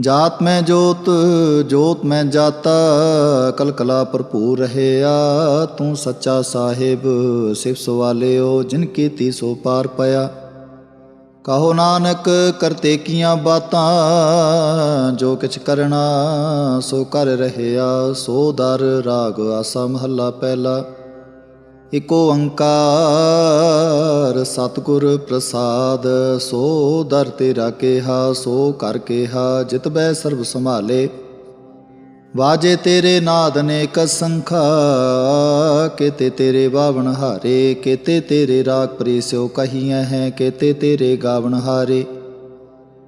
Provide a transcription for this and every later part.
ਜਾਤ ਮੈਂ ਜੋਤ ਜੋਤ ਮੈਂ ਜਾਤਾ, ਕਲਕਲਾ ਭਰਪੂਰ ਰਹਿਆ। ਤੂੰ ਸੱਚਾ ਸਾਹਿਬ ਸਿਫ ਸਵਾਲਿਓ, ਜਿਨ ਕੀਤੀ ਸੋ ਪਾਰ ਪਿਆ। ਕਹੋ ਨਾਨਕ ਕਰਤੇ ਕੀਆਂ ਬਾਤਾਂ, ਜੋ ਕਿਛ ਕਰਨਾ ਸੋ ਕਰ ਰਹਿਆ। ਸੋ ਦਰ ਰਾਗ ਆਸਾ ਮਹੱਲਾ ਪਹਿਲਾ। ਇਕੋ ਓੰਕਾਰ ਸਤਿਗੁਰ ਪ੍ਰਸਾਦ, ਸੋ ਦਰ ਤੇਰਾ ਕੇਹਾ, ਸੋ ਕਰ ਕੇਹਾ, ਜਿਤ ਬੈ ਸਰਬ ਸੰਭਾਲੇ। ਵਾਜੇ ਤੇਰੇ ਨਾਦ ਅਨੇਕ ਸੰਖਾ, ਕੇਤੇ ਤੇਰੇ ਬਾਵਣ ਹਾਰੇ, ਕੇਤੇ ਤੇਰੇ ਰਾਗ ਪ੍ਰੀਸਿਓ ਕਹੀਐ ਹੈ, ਕੇਤੇ ਤੇਰੇ ਗਾਵਣ ਹਾਰੇ।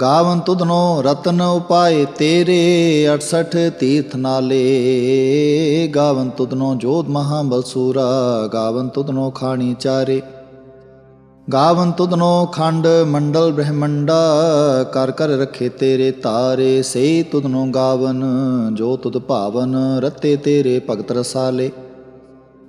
ਗਾਵਨ ਤੁਧਨੋ ਰਤਨ ਉਪਾਏ ਤੇਰੇ 68 ਤੀਰਥ ਨਾਲੇ। ਗਾਵਨ ਤੁਧਨੋ ਜੋਧ ਮਹਾ ਬਲਸੂਰਾ ਗਾਵਨ ਤੁਧਨੋ ਖਾਣੀ ਚਾਰੇ। ਗਾਵਨ ਤੁਧਨੋ ਖੰਡ ਮੰਡਲ ਬ੍ਰਹਮੰਡਾ, ਕਰ ਕਰ ਰਖੇ ਤੇਰੇ ਤਾਰੇ। ਸੇ ਤੁਧਨੋ ਗਾਵਨ, ਜੋ ਤੁਧ ਭਾਵਨ, ਰਤੇ ਤੇਰੇ ਭਗਤ ਰਸਾਲੇ।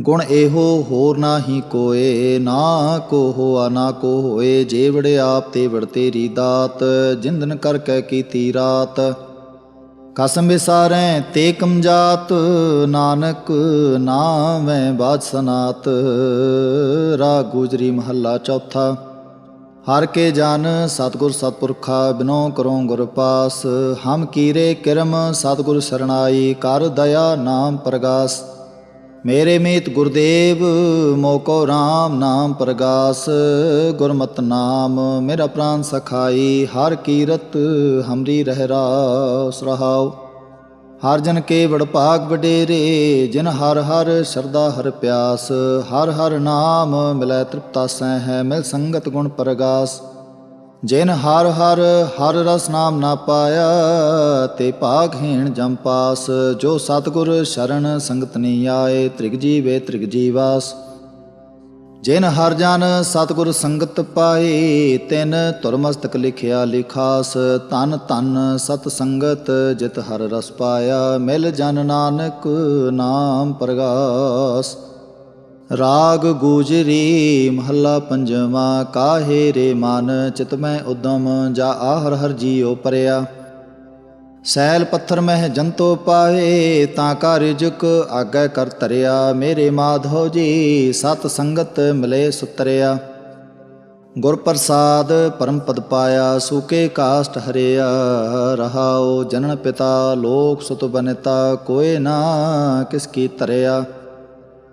ਗੁਣ ਇਹੋ ਹੋਰ ਨਾਹੀ ਕੋਏ, ਨਾ ਕੋ ਹੋਆ ਨਾ ਕੋ ਹੋਏ ਜੇ ਵੜੇ ਆਪ ਤੇ ਵੜ ਤੇਰੀ ਦਾਤ, ਜਿੰਦਨ ਕਰ ਕਰਕੇ ਕੀਤੀ ਰਾਤ। ਕਸਮ ਵਿਸਾਰੈ ਤੇ ਕਮਜਾਤ, ਨਾਨਕ ਨਾਮੈ ਬਾਦ ਸਨਾਤ ਰਾ ਗੁਜਰੀ ਮਹੱਲਾ ਚੌਥਾ। ਹਰ ਕੇ ਜਨ ਸਤਗੁਰ ਸਤਪੁਰਖਾ, ਬਿਨੋ ਕਰੋ ਗੁਰ ਪਾਸ। ਹਮ ਕੀਰੇ ਕਿਰਮ, ਸਤਗੁਰ ਸਰਣਾਈ, ਕਰ ਦਇਆ ਨਾਮ ਪ੍ਰਗਾਸ। ਮੇਰੇ ਮੀਤ ਗੁਰਦੇਵ ਮੋਕੋ RAM ਨਾਮ ਪ੍ਰਗਾਸ, ਗੁਰਮਤ ਨਾਮ ਮੇਰਾ ਪ੍ਰਾਨ ਸਖਾਈ, ਹਰ ਕੀਰਤ ਹਮਰੀ ਰਹਿ ਰਾਸ ਰਹਾਉ। ਹਰ ਜਨ ਕੇ ਵਡ ਭਾਗ ਵਡੇਰੇ, ਜਿਨ ਹਰ ਹਰ ਸ਼ਰਦਾ ਹਰ ਪਿਆਸ, ਹਰ ਹਰ ਨਾਮ ਮਿਲੈ ਤ੍ਰਿਪਤਾ ਸਹਿ ਹੈ ਮਿਲ ਸੰਗਤ ਗੁਣ ਪ੍ਰਗਾਸ। ਜਿਨ ਹਰ ਹਰ ਹਰ ਰਸ ਨਾਮ ਨਾ ਪਾਇਆ, ਤੇ ਭਾਗਹੀਣ ਜਮ ਪਾਸ, ਜੋ ਸਤਗੁਰ ਸ਼ਰਨ ਸੰਗਤ ਨੀ ਆਏ, ਤ੍ਰਿਗ ਜੀਵੇ ਤ੍ਰਿਗ ਜੀਵਾਸ। ਜਿਨ ਹਰ ਜਨ ਸਤਗੁਰ ਸੰਗਤ ਪਾਏ, ਤਿਨ ਤੁਰਮਸਤਕ ਲਿਖਿਆ ਲਿਖਾਸ। ਤਨ ਤਨ ਸਤ ਸੰਗਤ ਜਿਤ ਹਰ ਰਸ ਪਾਇਆ, ਮਿਲ ਜਨ ਨਾਨਕ ਨਾਮ ਪ੍ਰਗਾਸ। ਰਾਗ ਗੂਜਰੀ ਮਹੱਲਾ ਪੰਜਵਾ, ਕਾਹੇ ਰੇ ਮਨ, ਚਿਤ ਮੈਂ ਉਦਮ, ਜਾ ਆਹਰ ਹਰ ਜੀਉ ਪਰਿਆ। ਸੈਲ ਪੱਥਰ ਮਹਿ ਜੰਤੋ ਪਾਏ, ਤਾਂ ਕਾ ਰਿਜਕ ਆਗੈ ਕਰ ਤਰਿਆ ਮੇਰੇ ਮਾਧੋ ਜੀ, ਸਤ ਸੰਗਤ ਮਿਲੇ ਸੁਤਰਿਆ। ਗੁਰ ਪ੍ਰਸਾਦ ਪਰਮ ਪਦ ਪਾਇਆ, ਸੂਕੇ ਕਾਸ਼ਟ ਹਰਿਆ। ਰਹਾਓ ਜਨਨ ਪਿਤਾ, ਲੋਕ ਸੁਤ ਬਨਤਾ, ਕੋਏ ਨਾ ਕਿਸ ਕੀ ਤਰਿਆ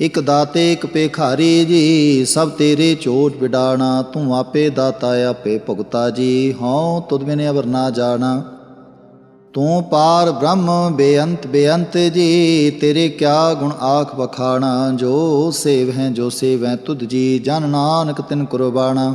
ਇਕ ਦਾਤੇ, ਇਕ ਪੇਖਾਰੀ ਜੀ, ਸਭ ਤੇਰੇ ਚੋਟ ਵਿਡਾਣਾ, ਤੂੰ ਆਪੇ ਦਾਤਾ ਆਪੇ ਭੁਗਤਾ ਜੀ। ਹਉ, ਤੁਧ ਬਿਨੇ ਅਵਰ ਨਾ ਜਾਣਾ। ਤੂੰ ਪਾਰ ਬ੍ਰਹਮ, ਬੇਅੰਤ ਬੇਅੰਤ ਜੀ, ਤੇਰੇ ਕਿਆ ਗੁਣ ਆਖ ਬਖਾਣਾ ਜੋ ਸੇਵ ਹੈ ਜੋ ਸੇਵ ਹੈ ਤੁਧ ਜੀ, ਜਨ ਨਾਨਕ ਤਿਨ ਕੁਰਬਾਣਾ।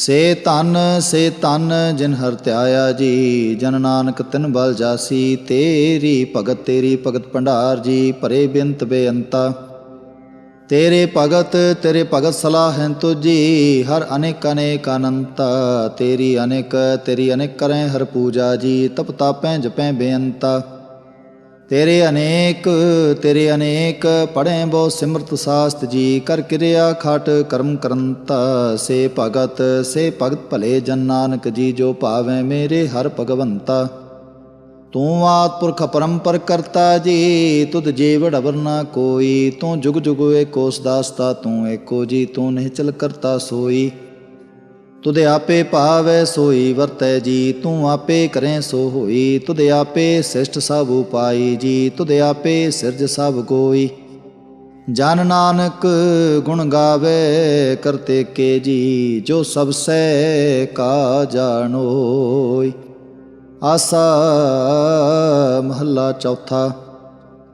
ਸੇ ਤਨ ਸੇ ਤਨ ਜਿਨ ਹਰ ਧਿਆਇਆ ਜੀ, ਜਨ ਨਾਨਕ ਤਿਨ ਬਲ ਜਾਸੀ, ਤੇਰੀ ਭਗਤ ਤੇਰੀ ਭਗਤ ਭੰਡਾਰ ਜੀ, ਭਰੇ ਬੇਅੰਤ ਬੇਅੰਤਾ। ਤੇਰੇ ਭਗਤ ਤੇਰੇ ਭਗਤ ਸਲਾਹ ਸਲਾਹੈਂ ਤੁਜੀ ਹਰ ਅਨੇਕ ਅਨੇਕ ਅਨੰਤ। ਤੇਰੀ ਅਨੇਕ ਤੇਰੀ ਅਨੇਕ ਕਰੈ ਹਰ ਪੂਜਾ ਜੀ, ਤਪ ਤਾਪੈ ਜਪੈ ਬੇਅੰਤਾ। ਤੇਰੇ ਅਨੇਕ ਤੇਰੇ ਅਨੇਕ, ਪੜ੍ਹੇ ਬਹੁ ਸਿਮਰਤ ਸਾਸਤ ਜੀ, ਕਰ ਕਿਰਿਆ ਖਾਟ ਕਰਮ ਕਰੰਤਾ, ਸੇ ਭਗਤ ਸੇ ਭਗਤ ਭਲੇ ਜਨ ਨਾਨਕ ਜੀ, ਜੋ ਭਾਵੇਂ ਮੇਰੇ ਹਰ ਭਗਵੰਤਾ। ਤੂੰ ਆਤ ਪੁਰਖ ਪਰੰਪਰ ਕਰਤਾ ਜੀ, ਤੁਧ ਜੀਵ ਡਬਰ ਨਾ ਕੋਈ, ਤੂੰ ਜੁਗ ਜੁਗ ਏਕੋ ਦਾਸਤਾ ਤੂੰ ਏਕੋ ਜੀ, ਤੂੰ ਨਿਹਚਲ ਕਰਤਾ ਸੋਈ। ਤੁਦੇ ਆਪੇ ਭਾਵੈ ਸੋਈ ਵਰਤੈ ਜੀ, ਤੂੰ ਆਪੇ ਕਰੈ ਸੋ ਹੋਈ। ਤੁਦੇ ਆਪੇ ਸਿਸ਼ਟ ਸਭ ਉਪਾਈ ਜੀ ਤੁਦੇ ਆਪੇ ਸਿਰਜ ਸਭ ਕੋਈ ਜਨ ਨਾਨਕ ਗੁਣ ਗਾਵੇ ਕਰਤੇ ਕੇ ਜੀ, ਜੋ ਸਭ ਸੈ ਕਾ ਜਾਣੋਈ। ਆਸਾ ਮਹੱਲਾ ਚੌਥਾ।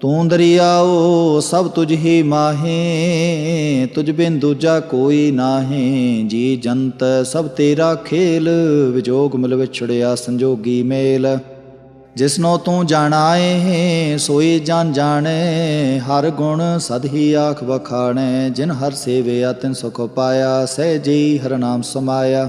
ਤੂੰ ਦਰਿਆਓ, ਸਭ ਤੁਝ ਹੀ ਮਾਹੇ, ਤੁਝ ਬਿਨ ਦੂਜਾ ਕੋਈ ਨਾਹੀ। ਜੀ ਜੰਤ, ਸਭ ਤੇਰਾ ਖੇਲ, ਵਿਜੋਗ ਮਿਲ ਵਿਛੜਿਆ ਸੰਜੋਗੀ ਮੇਲ। ਜਿਸਨੋ ਤੂੰ ਜਾਣਾਏ ਸੋਈ ਜਾਣ ਜਾਣੇ, ਹਰ ਗੁਣ ਸਦ ਹੀ ਆਖ ਵਖਾਣੇ। ਜਿਨ ਹਰ ਸੇਵਿਆ, ਤਿਨ ਸੁਖ ਪਾਇਆ, ਸਹਿ ਜੀ ਹਰ ਨਾਮ ਸਮਾਇਆ।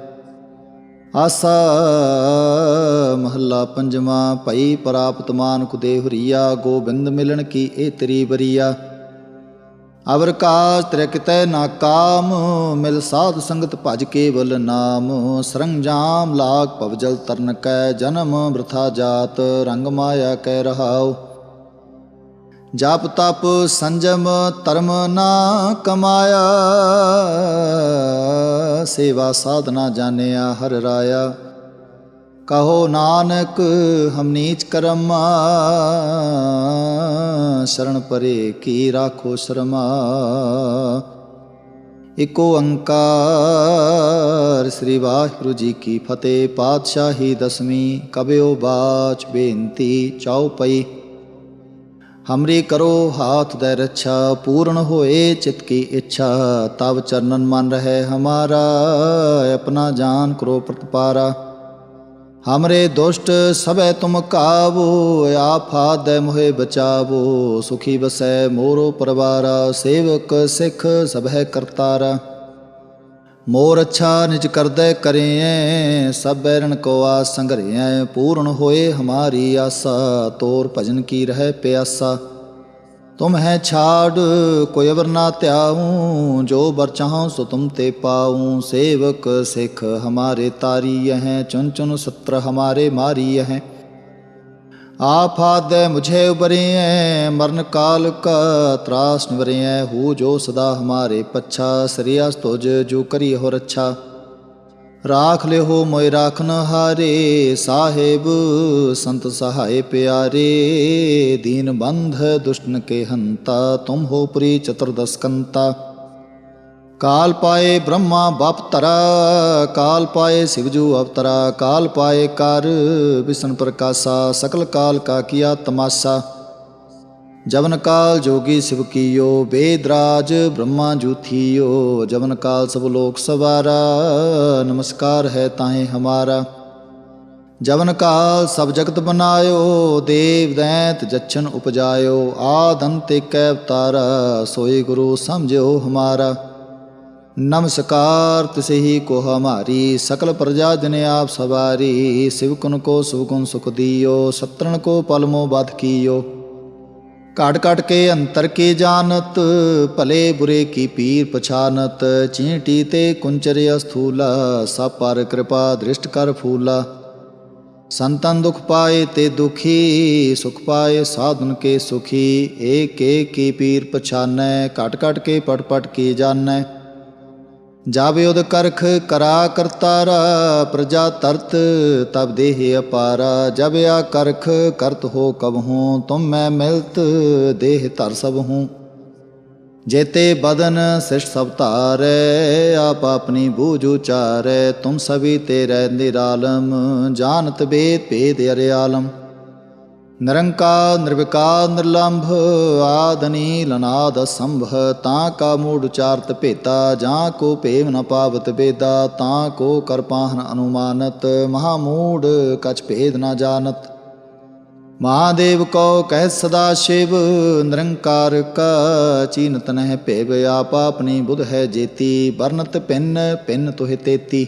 ਆਸਾ ਮਹੱਲਾ ਪੰਜਵਾਂ, ਭਈ ਪ੍ਰਾਪਤ ਮਾਨੁਖ ਦੇ ਹਰੀਆ, ਗੋਬਿੰਦ ਮਿਲਣ ਕੀ ਇਹ ਤੇਰੀ ਬਰੀਆ ਅਵਰ ਕਾਜ ਤ੍ਰਿ ਨਾ ਕਾਮ, ਮਿਲ ਸਾਧ ਸੰਗਤ ਭਜ ਕੇਵਲ ਨਾਮ। ਸਰੰਜਾਮ ਲਾਗ ਭਵਜਲ ਤਰਨ ਕੈ ਜਨਮ ਬ੍ਰਥਾ ਜਾਤ, ਰੰਗ ਮਾਇਆ ਕੈ ਰਹਾਉ। ਜਪ ਤਪ ਸੰਜਮ ਧਰਮ ਨਾ ਕਮਾਇਆ, ਸੇਵਾ ਸਾਧਨਾ ਜਾਣਿਆ ਹਰ ਰਾਇਆ। ਕਹੋ ਨਾਨਕ, ਹਮ ਨੀਚ ਕਰਮਾ, ਸ਼ਰਨ ਪਰੇ ਕੀ ਰਾਖੋ ਸ਼ਰਮਾ। ਇਕੋ ਓੰਕਾਰ ਸ੍ਰੀ ਵਾਹਿਗੁਰੂ ਜੀ ਕੀ ਫਤਿਹ, ਪਾਤਸ਼ਾਹੀ ਦਸਵੀਂ, ਕਬਿਓ ਬਾਚ ਬੇਨਤੀ ਚਉਪਈ ਹਮਰੀ ਕਰੋ ਹਾਥ ਦੇ ਰੱਛਾ, ਪੂਰਨ ਹੋਏ ਚਿਤ ਕੀ ਇੱਛਾ। ਤਬ ਚਰਨਨ ਮਨ ਰਹੇ ਹਮਾਰਾ, ਆਪਣਾ ਜਾਨ ਕਰੋ ਪ੍ਰਤਪਾਰਾ। ਹਮਰੇ ਦੁਸ਼ਟ ਸਭੈ ਤੁਮ ਕਾਵੋ ਆਫਾਦ ਮੋਹਿ ਬਚਾਵੋ। ਸੁਖੀ ਬਸੈ ਮੋਰੋ ਪਰਵਾਰਾ, ਸੇਵਕ ਸਿੱਖ ਸਭੈ ਕਰਤਾਰਾ। ਮੋਰ ਅੱਛਾ ਨਿਜ ਕਰਦੈ ਕਰੇਂ ਸਭ ਬੈਰਨ ਕੋ ਆਸ ਸੰਗਰਿਐ ਪੂਰਨ ਹੋਏ ਹਮਾਰੀ ਆਸਾ, ਤੋਰ ਭਜਨ ਕੀ ਰਹਿ ਪਿਆਸਾ। ਤੁਮ ਹੈ ਛਾੜ, ਕੋਈ ਅਵਰ ਨਾ ਧਿਆਉ, ਜੋ ਬਰ ਚਾਹਉ ਸੋ ਤੁਮ ਤੇ ਪਾਉ। ਸੇਵਕ ਸਿੱਖ ਹਮਾਰੇ ਤਾਰੀ ਹੈ ਚੁਨ ਚੁਨ ਸਤਰ ਹਮਾਰੇ ਮਾਰੀ ਹੈ। ਆਫਾਦ ਮੁਝੇ ਉਬਰਿਐ, ਮਰਨ ਕਾਲ ਕਾ ਤਰਾਸ ਨਿਵਰਿਐ ਹੂ ਜੋ ਸਦਾ ਹਮਾਰੇ ਪੱਛਾ, ਸ੍ਰੀਆਸ ਤੁਜ ਜੋ ਕਰੀ ਹੋ ਰੱਛਾ ਰਾਖ ਲਿਓ ਮੋਇ ਰਾਖਨ ਹਾਰੇ, ਸਾਹਿਬ ਸੰਤ ਸਹਾਏ ਪਿਆਰੇ, ਦੀਨ ਬੰਧ ਦੁਸ਼ਟਨ ਕੇ ਹੰਤਾ ਤੁਮ ਹੋ ਪ੍ਰੀ ਚਤੁਰਦਸਕੰਤਾ ਕਾਲ काल पाए ब्रह्मा बापतरा, काल पाए शिवजू अवतरा, काल पाए कार विष्णु प्रकाशा, सकल काल का किया तमाशा। जवन काल जोगी शिव कियो वेदराज ब्रह्मा जूथियो जवन काल सब लोक सवारा, नमस्कार है ताहे हमारा। जवन काल सब जगत बनायो, देव दैंत जच्छन उपजायो। आदंत के अवतारा सोए गुरु समझो हमारा। ਨਮਸਕਾਰ ਤਿਸਹੀ ਕੋ ਹਮਾਰੀ ਸਕਲ ਪ੍ਰਜਾ ਜਨ ਆਪ ਸਵਾਰੀ ਸਿਵਕਨ ਕੋ ਸੁਗੁਣ ਸੁਖ ਦਿਓ, ਸਤਰਣ ਕੋ ਪਲਮੋ ਬਾਤ ਕੀਓ। ਕਾਟ ਕਾਟ ਕੇ ਅੰਤਰ ਕੇ ਜਾਣਤ, ਭਲੇ ਬੁਰੇ ਕੀ ਪੀਰ ਪਛਾਨਤ, ਚੀਂਟੀ ਤੇ ਕੁੰਚਰ ਅਸਥੂਲਾ, ਸਭ ਪਰ ਕਿਰਪਾ ਦ੍ਰਿਸ਼ਟ ਕਰ ਫੂਲਾ। ਸੰਤਨ ਦੁਖ ਪਾਏ ਤੇ ਦੁਖੀ, ਸੁਖ ਪਾਏ ਸਾਧਨ ਕੇ ਸੁਖੀ, ਏਕ ਏਕ ਕੀ ਪੀਰ ਪਛਾਨੈ ਕਾਟ ਕਾਟ ਕੇ ਪਟ ਪਟ ਕੀ ਜਾਣੈ। ਜਬ ਉਦ ਕਰਖ, ਕਰਾ ਕਰਤਾਰਾ, ਪ੍ਰਜਾ ਤਰਤ, ਤਬ ਦੇਹ ਅਪਾਰਾ। ਜਬ ਆ ਕਰਖ, ਕਰਤ ਹੋ ਕਬ ਹੂੰ, ਤੁਮ ਮੈਂ ਮਿਲਤ, ਦੇਹ ਧਰ ਸਭ ਹੂੰ। ਜੇਤੇ ਬਦਨ ਸਿਸ਼ ਸਭ ਧਾਰੈ, ਆਪ ਆਪਣੀ ਬੂਝ ਉਚਾਰੈ। ਤੁਮ ਸਭੀ ਤੇ ਰਹਿ ਨਿਰਾਲਮ, ਜਾਣਤ ਬੇਦ ਭੇਦ ਆਲਮ ਨਿਰੰਕਾਰ ਨਿਰਵਿਕਾਰ ਨਿਰਲੰਭ ਆਦਨੀ ਨੀਲ ਅਨਾਦ ਤਾਂ ਕਾ ਮੂੜ ਉਚਾਰਤ ਭੇਤਾ, ਜਾਂ ਕੋ ਭੇਵ ਨ ਪਾਵਤ ਬੇਦਾ ਤਾਂ ਕੋ ਕਰ ਅਨੁਮਾਨਤ, ਮਹਾ ਮੂੜ ਕਛ ਭੇਦ ਨ ਜਾਣਤ। ਮਹਾਦੇਵ ਕੋ ਕਹਿ ਸਦਾ ਸ਼ਿਵ, ਨਿਰੰਕਾਰ ਕਾ ਚੀਨਤ ਨਹਿ ਭੇਵ, ਆਪ ਆਪਣੀ ਬੁਧ ਹੈ ਜੇਤੀ ਵਰਨਤ ਪਿੰਨ ਪਿੰਨ ਤੋਹਿ ਤੇਤੀ।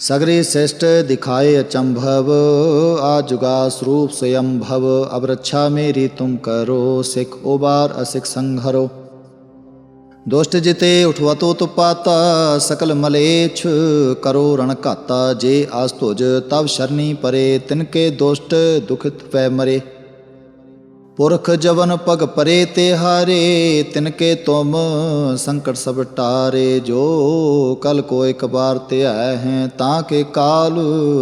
ਸਗਰੇ ਸਿਸ਼ਟ ਦਿਖਾਏ ਅਚੰਭਵ, ਆ ਜੁਗਾ ਸਰੂਪ ਸਯੰਭਵ ਅਬ ਰੱਛਾ ਮੇਰੀ ਤੁਮ ਕਰੋ, ਸਿਖ ਉਬਾਰ ਅਸਿਖ ਸੰਘਰੋ। ਦੁਸ਼ਟ ਜਿਤੇ ਉਠਵਤੋ ਤੁਪਾਤਾ ਸਕਲ ਮਲੇਛ ਕਰੋ ਰਣ ਘਾਤਾ, ਜੇ ਆਸ ਤੁਜ ਤਬ ਸ਼ਰਨੀ ਪਰੇ ਤਿਨਕੇ ਦੁਸ਼ਟ ਦੁਖਿਤ ਪੈ ਮਰੇ। ਪੁਰਖ ਜਵਨ ਪਗ ਪਰੇ ਤੇ ਹਾਰੇ, ਤਿਨਕੇ ਤੁਮ ਸੰਕਟ ਸਭ ਟਾਰੇ, ਜੋ ਕਲ ਕੋ ਇੱਕ ਬਾਰ ਤੇ ਆਏ ਹੈ, ਤਾਂ ਕੇ ਕਾਲ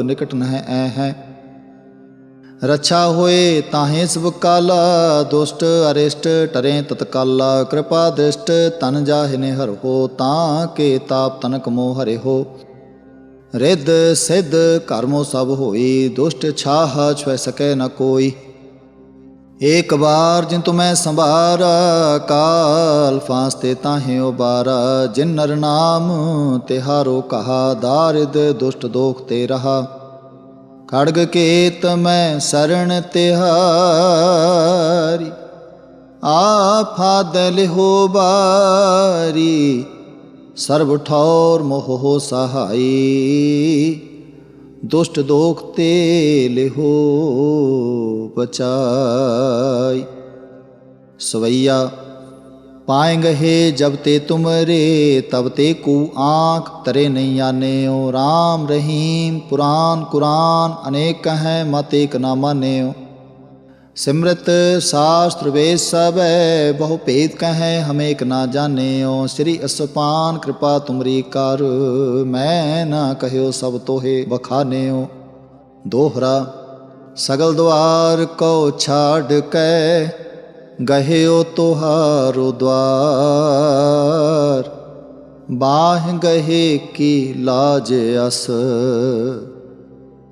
ਨਿਕਟ ਨਹਿ ਐ ਹੈ। ਰਛਾ ਹੋਏ ਤਾਹੇ ਸਭ ਕਾਲਾ, ਦੁਸ਼ਟ ਅਰਿਸ਼ਟ ਟਰੇ ਤਤਕਾਲਾ, ਕਿਰਪਾ ਦ੍ਰਿਸ਼ਟ ਤਨ ਜਾਹਿਨੇ ਹਰ ਹੋ, ਤਾਂ ਕੇ ਤਾਪ ਤਨਕ ਮੋਹ ਹਰੇ ਹੋ। ਰਿੱਧ ਸਿੱਧ ਕਰਮੋ ਸਭ ਹੋਈ, ਦੁਸ਼ਟ ਛਾਹ ਛੁਐ ਸਕੈ ਨ ਕੋਈ। ਏਕ ਵਾਰ ਜਿਨ ਤੁਮੈ ਸੰਭਾਰਾ, ਕਾਲ ਫਾਸਤੇ ਤਾਹੇ ਉਬਾਰਾ। ਜਿਨ ਨਰ ਨਾਮ ਤਿਹਾਰੋ ਕਹਾ, ਦਾਰਿਦ ਦੁਸ਼ਟ ਦੋਖ ਤੇ ਰਹਾ। ਖੜਗ ਕੇਤ ਮੈਂ ਸਰਣ ਤਿਹਾਰੀ ਆਫਾਦ ਲਿਹੋ ਬਾਰੀ। ਸਰਬ ਠੌਰ ਮੋਹ ਸਹਾਈ। ਦੁਸ਼ਟ ਦੋਖ ਤੇ ਲਿਹੋ ਬਚਾਈ ਸਵਈਆ, ਪਾਏਂਗੇ ਜਬ ਤੇ ਤੁਮਰੇ, ਤਬ ਤੇ ਕੂ ਆਂਖ ਤਰੇ ਨਹੀਂ ਆਨੇ ਓ RAM ਰਹੀਮ ਪੁਰਾਨ ਕੁਰਾਨ, ਅਨੇਕ ਹੈ ਮਤ ਇਕ ਨਾ ਮਾਨਿਓ। ਸਿਮਰਤ ਸਾਸਤ੍ਰ ਵੇਦ ਸਭੈ ਬਹੁ ਭੇਦ ਕਹੈ ਹਮੇ ਇਕ ਨਾ ਜਾਣਿਓ। ਸ੍ਰੀ ਅਸਪਾਨ ਕਿਰਪਾ ਤੁਮਰੀ ਕਰ, ਮੈਂ ਨਾ ਕਹਿਓ ਸਭ ਤੋਹੇ ਬਖਾਨਿਓ ਦੋਹਰਾ, ਸਗਲ ਦਵਾਰ ਕੋ ਛਾੜ ਕੈ, ਗਹਿਓ ਤੁਹਾਰੋ ਦਵਾਰ। ਬਾਹ ਗਹੇ ਕੀ ਲਾਜ ਅਸ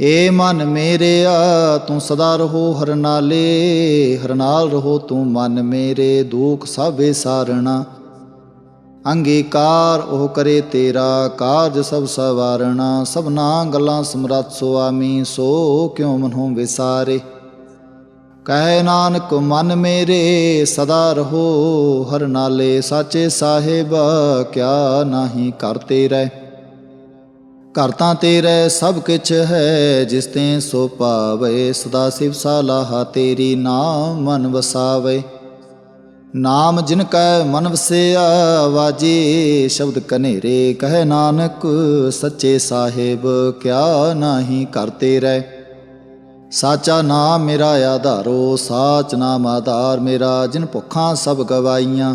ਏ ਮਨ ਮੇਰਿਆ, ਤੂੰ ਸਦਾ ਰਹੋ ਹਰਨਾਲੇ ਹਰ ਨਾਲ ਰਹੋ ਤੂੰ ਮਨ ਮੇਰੇ, ਦੁਖ ਸਭੇ ਸਾਰਣਾ। ਅੰਗੀਕਾਰ ਉਹ ਕਰੇ ਤੇਰਾ, ਕਾਰਜ ਸਭ ਸਵਾਰਣਾ। ਸਭਨਾ ਗੱਲਾਂ ਸਮਰੱਥ ਸੁਆਮੀ ਸੋ ਕਿਉ ਮਨੋਂ ਵਿਸਾਰੇ। ਕਹਿ ਨਾਨਕ ਮਨ ਮੇਰੇ, ਸਦਾ ਰਹੋ ਹਰ ਨਾਲੇ। ਸਾਚੇ ਸਾਹਿਬ, ਕਿਆ ਨਾਹੀ ਕਰਤੇ ਰਹਿ। ਘਰ ਤਾਂ ਤੇਰੇ ਸਭ ਕਿਛ ਹੈ, ਜਿਸ ਤੇ ਸੋ ਪਾਵੇ ਸਦਾ ਸਿਵ ਸਾਲਾਹ ਤੇਰੀ ਨਾਮ ਮਨ ਵਸਾਵੇ। ਨਾਮ ਜਿਨ ਕੈ ਮਨ ਵਸਿਆ, ਵਾਜੀ ਸ਼ਬਦ ਕਨੇਰੇ ਕਹਿ ਨਾਨਕ, ਸੱਚੇ ਸਾਹਿਬ ਕਿਆ ਨਾਹੀ ਕਰਤੇ ਰਹਿ ਸਾਚਾ ਨਾਮ ਮੇਰਾ ਆਧਾਰੋ, ਸਾਚ ਨਾਮ ਆਧਾਰ ਮੇਰਾ, ਜਿਨ ਭੁੱਖਾਂ ਸਭ ਗਵਾਈਆਂ।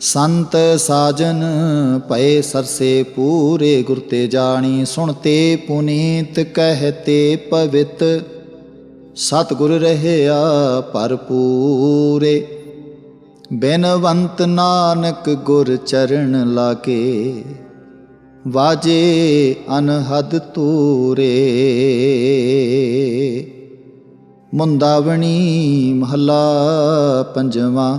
ਸੰਤ ਸਾਜਨ ਭਏ ਸਰਸੇ ਪੂਰੇ ਗੁਰ ਤੇ ਜਾਣੀ ਸੁਣਤੇ ਪੁਨੀਤ ਕਹਤੇ ਪਵਿੱਤ। ਸਤਿਗੁਰ ਰਹਿਆ ਭਰਪੂਰੇ, ਬੇਨਵੰਤ ਨਾਨਕ ਗੁਰ ਚਰਨ ਲਾਗੇ। ਵਾਜੇ ਅਨਹਦ ਤੂਰੇ ਮੁੰਦਾਵਣੀ ਮਹਲਾ ਪੰਜਵਾਂ।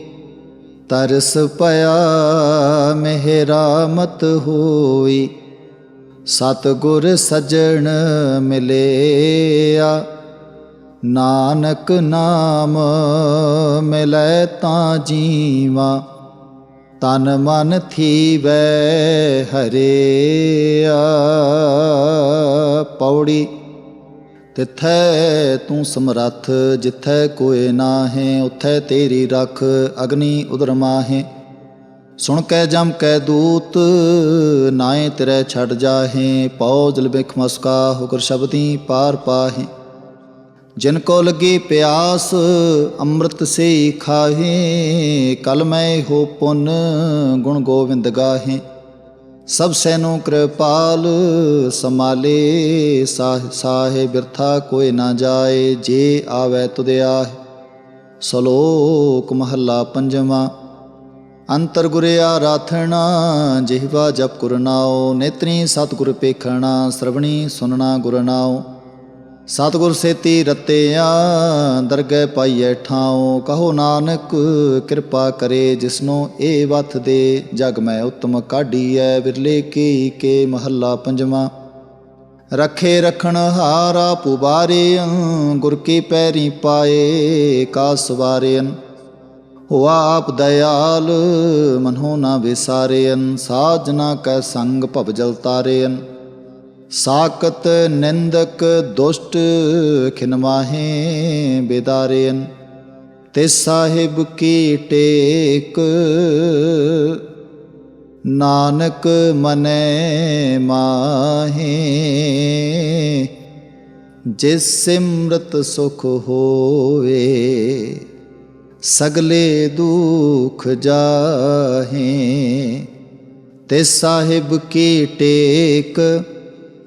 ਤਰਸ ਪਿਆ ਮਿਹਰਾ ਮਤ ਹੋਈ। ਸਤ ਗੁਰ ਸਜਣ ਮਿਲਿਆ, ਨਾਨਕ ਨਾਮ ਮਿਲੈ ਤਾਂ ਜੀਵਾ। ਤਨ ਮਨ ਥੀਵੈ ਹਰਿਆ, ਪੌੜੀ ਤਿਥੈ ਤੂੰ ਸਮਰੱਥ, ਜਿਥੈ ਕੋਏ ਨਾਹੀਂ, ਉਥੈ ਤੇਰੀ ਰਖ ਅਗਨੀ ਉਦਰ ਮਾਹੇ। ਸੁਣ ਕੈ ਜਮ ਕੈ ਦੂਤ ਨਾਏ ਤੇਰੇ ਛੱਡ ਜਾਹੇ ਪਉ ਜਲ ਬਿਖ ਮਸਕਾ, ਹੁਕਰ ਸ਼ਬਦੀ ਪਾਰ ਪਾਹੇ। ਜਿਨ ਕੋ ਲਗੀ ਪਿਆਸ, ਅੰਮ੍ਰਿਤ ਸੇ ਖਾਹੇ ਕਲ ਮੈਂ ਹੋ ਪੁੰਨ ਗੁਣ ਗੋਬਿੰਦ ਗਾਹੇ। ਸਭ ਸੈਨੋ ਕਿਰਪਾਲ ਸਮਾਲੇ ਸਾਹ, ਸਾਹੇ ਬਿਰਥਾ ਕੋਈ ਨਾ ਜਾਏ, ਜੇ ਆਵੇ ਤੁਦਿਆ ਸ਼ਲੋਕ ਮਹੱਲਾ ਪੰਜਵਾਂ, ਅੰਤਰ ਗੁਰਿਆ ਰਾਥਣਾ ਜਿਹਵਾ ਜਪ ਗੁਰਨਾਉ ਨੇਤਰੀ ਸਤਿਗੁਰ ਪੇਖਣਾ ਸਰਵਣੀ ਸੁਨਣਾ ਗੁਰਨਾਉ ਸਤਿਗੁਰ ਸੇਤੀ ਰਤਿਆ, ਦਰਗਹਿ ਪਾਈਐ ਠਾਉ, ਕਹੋ ਨਾਨਕ, ਕਿਰਪਾ ਕਰੇ ਜਿਸਨੋ ਇਹ ਵਥ ਦੇ, ਜਗ ਮੈਂ ਉਤਮ ਕਾਢੀਐ, ਵਿਰਲੇ ਕੀ ਕੇ ਮਹੱਲਾ ਪੰਜਵਾਂ। ਰਖੇ ਰਖਣ ਹਾਰਾ ਪੁਬਾਰਿਅ, ਗੁਰ ਕੀ ਪੈਰੀ ਪਾਏ ਕਾ ਸਵਾਰਿਅਨ ਹੋਆ ਆਪ ਦਇਆਲ ਮਨੋ ਨਾ ਵਿਸਾਰਿਅਨ ਸਾਜਨਾ ਕੈ ਸੰਗ ਭਵ ਜਲ ਤਾਰਿਅਨ ਸਾਕਤ ਨਿੰਦਕ ਦੁਸ਼ਟ ਖਿਨਮਾਹੇ ਬੇਦਾਰਿਅਨ ਤੇ ਸਾਹਿਬ ਕੀ ਟੇਕ? ਨਾਨਕ ਮਨੈ ਮਾਹੇ, ਜਿਸ ਸਿਮਰਤ ਸੁਖ ਹੋਵੇ, ਸਗਲੇ ਦੁਖ ਜਾਹੇ, ਤੇ ਸਾਹਿਬ ਕੀ ਟੇਕ?